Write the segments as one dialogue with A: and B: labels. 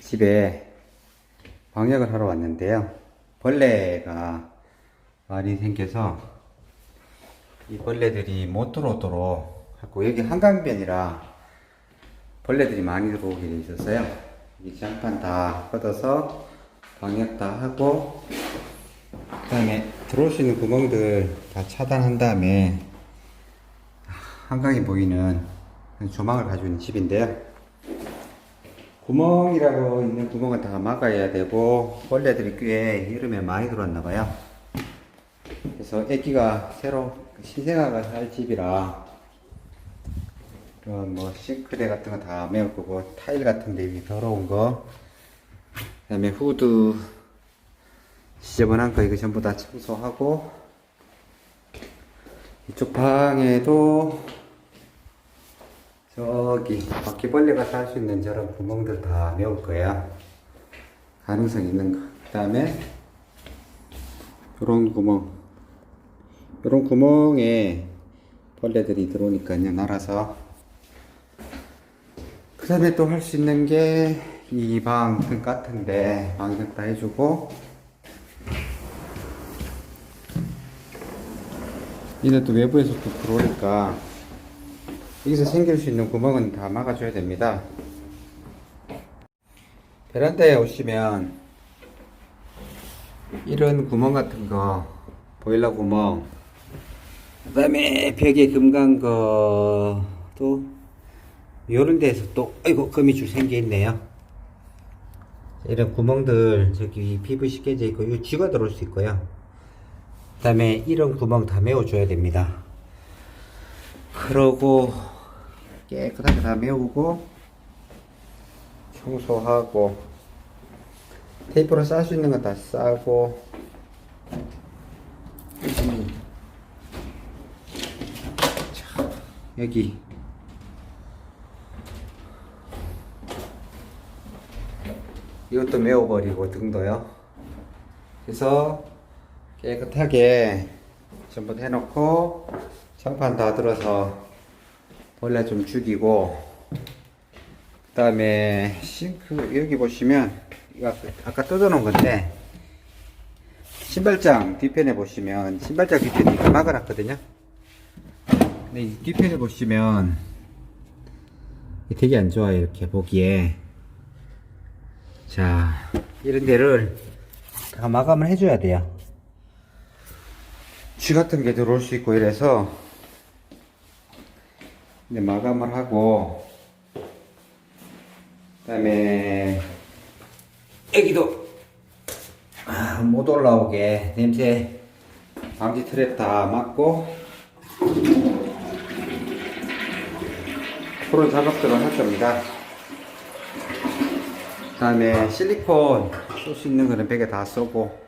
A: 집에 방역을 하러 왔는데요. 벌레가 많이 생겨서 이 벌레들이 못 들어오도록 하고 여기 한강변이라 벌레들이 많이 들어오게 돼 있었어요. 이 장판 다 걷어서 방역 다 하고 그 다음에 들어올 수 있는 구멍들 다 차단한 다음에 한강이 보이는 조망을 가지고 있는 집인데요. 구멍이라고 있는 구멍은 다 막아야 되고 벌레들이 꽤 여름에 많이 들어왔나 봐요. 그래서 애기가 새로 신생아가 살 집이라 그런 뭐 싱크대 같은 거 다 메울 거고 타일 같은 데 여기 더러운 거 그다음에 후드 지저분한 거 이거 전부 다 청소하고 이쪽 방에도 저기 바퀴벌레가 살 수 있는 저런 구멍들 다 메울 거야. 가능성 있는 거. 그 다음에 요런 구멍. 요런 구멍에 벌레들이 들어오니까요. 날아서. 그 다음에 또 할 수 있는 게 이 방등 같은데 방역 다 해주고 얘는 또 외부에서 또 들어오니까 여기서 생길 수 있는 구멍은 다 막아줘야 됩니다. 베란다에 오시면 이런 구멍 같은 거 보일러 구멍 그 다음에 벽에 금간 거도 요런 데서 또 아이고 거미줄 생겨 있네요. 이런 구멍들 저기 PVC 깨져 있고 이 쥐가 들어올 수 있고요. 그 다음에 이런 구멍 다 메워줘야 됩니다 그러고 깨끗하게 다 메우고 청소하고 테이프로 쌀 수 있는 거 다 싸고. 자, 여기. 이것도 메워버리고 등도요. 그래서 깨끗하게 전부 다 해놓고 장판 다 들어서 벌레 좀 죽이고 그 다음에 싱크 여기 보시면 아까- 뜯어놓은 건데 신발장 뒤편에 보시면 신발장 뒤편에 이거 막아놨거든요. 근데 이 뒤편에 보시면 되게 안 좋아요 이렇게 보기에. 자 이런 데를 다 마감을 해줘야 돼요. 쥐 같은 게 들어올 수 있고 이래서 이제 마감을 하고 그다음에 여기도 아, 못 올라오게 냄새 방지 트랩 다 막고 그런 작업들을 할 겁니다. 그다음에 실리콘 쏠 수 있는 거는 벽에 다 쏘고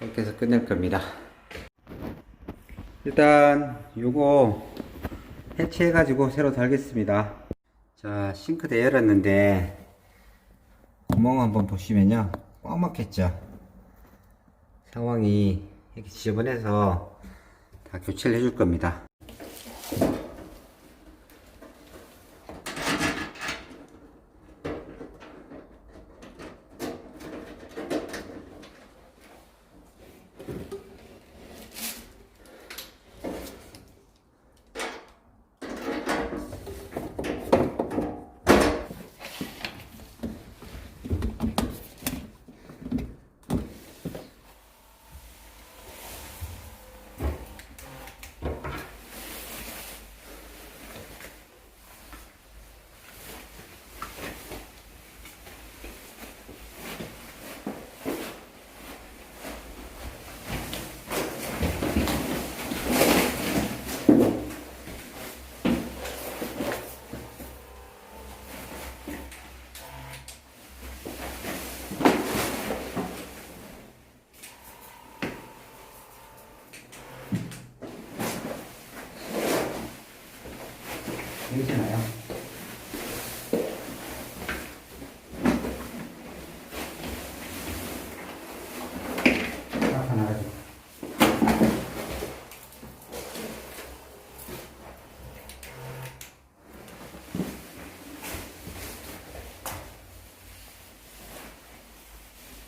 A: 이렇게 해서 끝낼 겁니다. 일단 요거 해체해 가지고 새로 달겠습니다. 자 싱크대 열었는데 구멍 한번 보시면요. 꽉 막혔죠? 상황이 이렇게 지저분해서 다 교체를 해줄 겁니다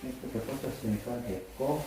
A: 이렇게 꽂혔으니까 됐고.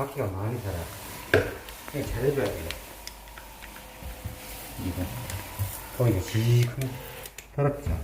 A: 바퀴가 많이 살아. 그냥 잘해줘야 돼. 이거. 어, 이거 지금 더럽죠?